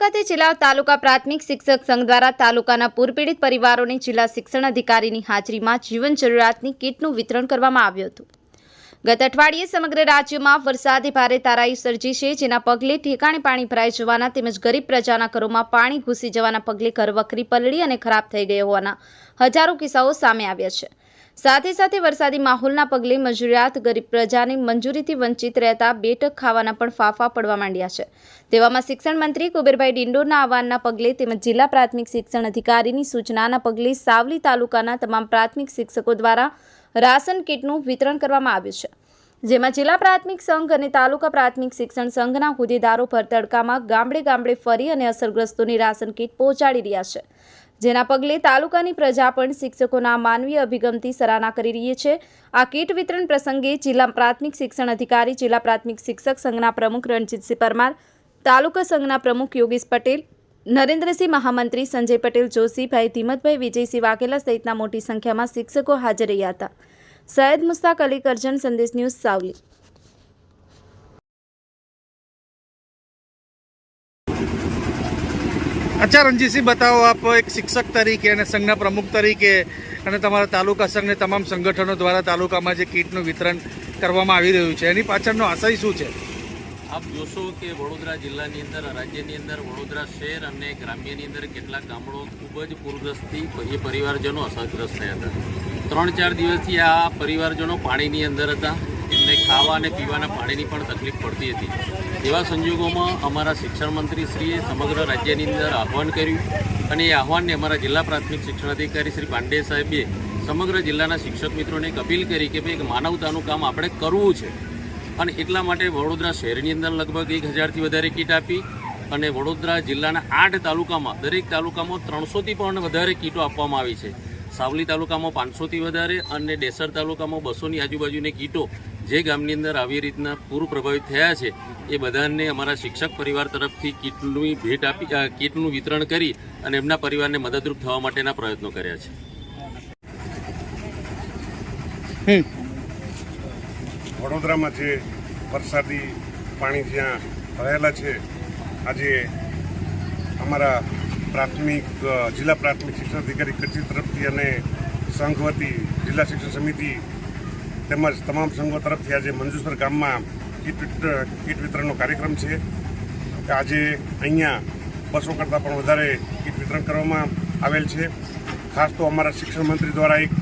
ખાતે જિલ્લા તાલુકા પ્રાથમિક શિક્ષક સંઘ દ્વારા તાલુકાના પૂરપીડિત પરિવારોને જિલ્લા શિક્ષણ અધિકારીની હાજરીમાં જીવન જરૂરિયાતની કીટનું વિતરણ કરવામાં આવ્યું હતું. ગત અઠવાડિયે સમગ્ર રાજ્યમાં વરસાદે ભારે તારાઈ સર્જી છે, જેના પગલે ઠેકાણે પાણી ભરાઈ જવાના તેમજ ગરીબ પ્રજાના ઘરોમાં પાણી ઘૂસી જવાના પગલે ઘર વખરી પલળી અને ખરાબ થઈ ગઈ હોવાના હજારો કિસ્સાઓ સામે આવ્યા છે. સાથે સાથે વરસાદી માહોલના પગલે મજૂરિયાત ગરીબ પ્રજાને મંજૂરીથી વંચિત રહેતા બેટક ખાવાના પણ ફાફા પડવા માંડ્યા છે. તેવામાં શિક્ષણ મંત્રી કુબેરભાઈ ડિંડોરના આહવાનના પગલે તેમજ જિલ્લા પ્રાથમિક શિક્ષણ અધિકારીની સૂચનાના પગલે સાવલી તાલુકાના તમામ પ્રાથમિક શિક્ષકો દ્વારા રાશન કીટનું વિતરણ કરવામાં આવ્યું છે. જેમાં જિલ્લા પ્રાથમિક સંઘ અને તાલુકા પ્રાથમિક શિક્ષણ સંઘના હોદ્દેદારો ભર તડકામાં ગામડે ગામડે ફરી અને અસરગ્રસ્તોની રાશન કીટ પહોંચાડી રહ્યા છે. જેના પગલે તાલુકાની પ્રજા પણ શિક્ષકોના માનવીય અભિગમથી સરાહના કરી રહી છે. આ કીટ વિતરણ પ્રસંગે જિલ્લા પ્રાથમિક શિક્ષણ અધિકારી, જિલ્લા પ્રાથમિક શિક્ષક સંઘના પ્રમુખ રણજીતસિંહ પરમાર, તાલુકા સંઘના પ્રમુખ યોગેશ પટેલ, નરેન્દ્રસિંહ મહામંત્રી સંજય પટેલ જોશીભાઈ ધીમતભાઈ, વિજયસિંહ વાઘેલા સહિતના મોટી સંખ્યામાં શિક્ષકો હાજર રહ્યા હતા. સૈયદ મુસ્તાક અલી કરજણ, સંદેશ ન્યૂઝ સાવલી. અચ્છા, રણજીતસિંહ, બતાવો આપ એક શિક્ષક તરીકે અને સંઘના પ્રમુખ તરીકે અને તમારા તાલુકા સંઘને તમામ સંગઠનો દ્વારા તાલુકામાં જે કીટનું વિતરણ કરવામાં આવી રહ્યું છે, એની પાછળનો આશય શું છે? આપ જોશો કે વડોદરા જિલ્લાની અંદર, રાજ્યની અંદર, વડોદરા શહેર અને ગ્રામ્યની અંદર કેટલાક ગામડો ખૂબ જ પૂરગ્રસ્તથી એ પરિવારજનો અસરગ્રસ્ત થયા હતા. ત્રણ ચાર દિવસથી આ પરિવારજનો પાણીની અંદર હતા. ખાવા અને પીવાના પાણીની પણ તકલીફ પડતી હતી. એવા સંજોગોમાં અમારા શિક્ષણ મંત્રીશ્રીએ સમગ્ર રાજ્યની અંદર આહવાન કર્યું અને એ આહવાનને અમારા જિલ્લા પ્રાથમિક શિક્ષણ અધિકારી શ્રી પાંડે સાહેબે સમગ્ર જિલ્લાના શિક્ષક મિત્રોને એક અપીલ કરી કે ભાઈ એક માનવતાનું કામ આપણે કરવું છે. અને એટલા માટે વડોદરા શહેરની અંદર લગભગ એક હજારથી વધારે કીટ આપી અને વડોદરા જિલ્લાના આઠ તાલુકામાં, દરેક તાલુકામાં ત્રણસોથી પણ વધારે કીટો આપવામાં આવી છે. સાવલી તાલુકામાં પાંચસોથી વધારે અને ડેસર તાલુકામાં બસોની આજુબાજુની કીટો જે ગામની અંદર આવી રીતના પૂર પ્રભાવિત થયા છે એ બધાને અમારા શિક્ષક પરિવાર તરફથી કીટની ભેટ આપી કીટનું વિતરણ કરી અને એમના પરિવારને મદદરૂપ થવા માટેના પ્રયત્નો કર્યા છે. વડોદરામાં જે વરસાદી પાણી જ્યાં ભરાયેલા છે આજે અમારા પ્રાથમિક જિલ્લા પ્રાથમિક શિક્ષણ અધિકારી કચ્છી તરફથી અને સંઘ વતી જિલ્લા શિક્ષણ સમિતિ તેમજ તમામ સંઘો તરફથી આજે મંજુસર ગામમાં કીટ કીટ વિતરણનો કાર્યક્રમ છે. આજે અહીંયા બસો કરતાં પણ વધારે કીટ વિતરણ કરવામાં આવેલ છે. ખાસ તો અમારા શિક્ષણ મંત્રી દ્વારા એક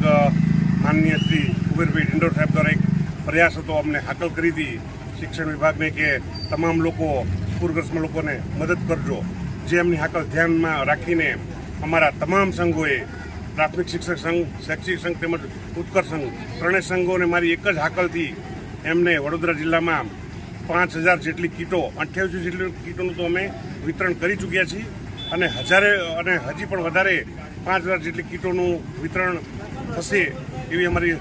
માનનીય શ્રી કુબેરભાઈ ડિંડોર સાહેબ દ્વારા એક પ્રયાસ હતો અમને હાકલ કરી હતી શિક્ષણ વિભાગને કે તમામ લોકો પૂરગ્રસ્ત લોકોને મદદ કરજો. જે એમની હાકલ ધ્યાનમાં રાખીને અમારા તમામ સંઘોએ પ્રાથમિક શિક્ષક સંઘ શૈક્ષિક સંઘ તેમજ ઉત્કર્ષ સંઘ. ત્રણેય સંઘોને મારી એક જ હાકલથી એમને વડોદરા જિલ્લામાં પાંચ હજાર જેટલી કીટો અઠ્યાવીસ જેટલી કીટોનું તો અમે વિતરણ કરી ચૂક્યા છીએ અને હજારે અને હજી પણ વધારે પાંચ હજાર જેટલી કીટોનું વિતરણ થશે એવી અમારી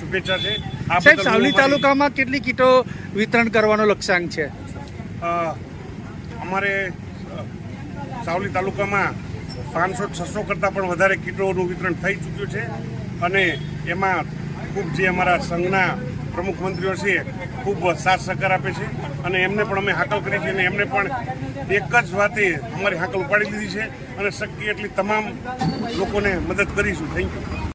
શુભેચ્છા છે. સાહેબ સાવલી તાલુકામાં કેટલી કીટો વિતરણ કરવાનો લક્ષ્યાંક છે? અમારે સાવલી તાલુકામાં પાંચસો છસો કરતાં પણ વધારે કીટોનું વિતરણ થઈ ચૂક્યું છે. અને એમાં ખૂબ જે અમારા સંઘના પ્રમુખ મંત્રીઓ છે, ખૂબ સાથ સહકાર આપે છે. અને એમને પણ અમે હાકલ કરી છે અને એમને પણ એક જ વાતે અમારી હાકલ ઉપાડી દીધી છે. અને શક્ય એટલી તમામ લોકોને મદદ કરીશું. Thank you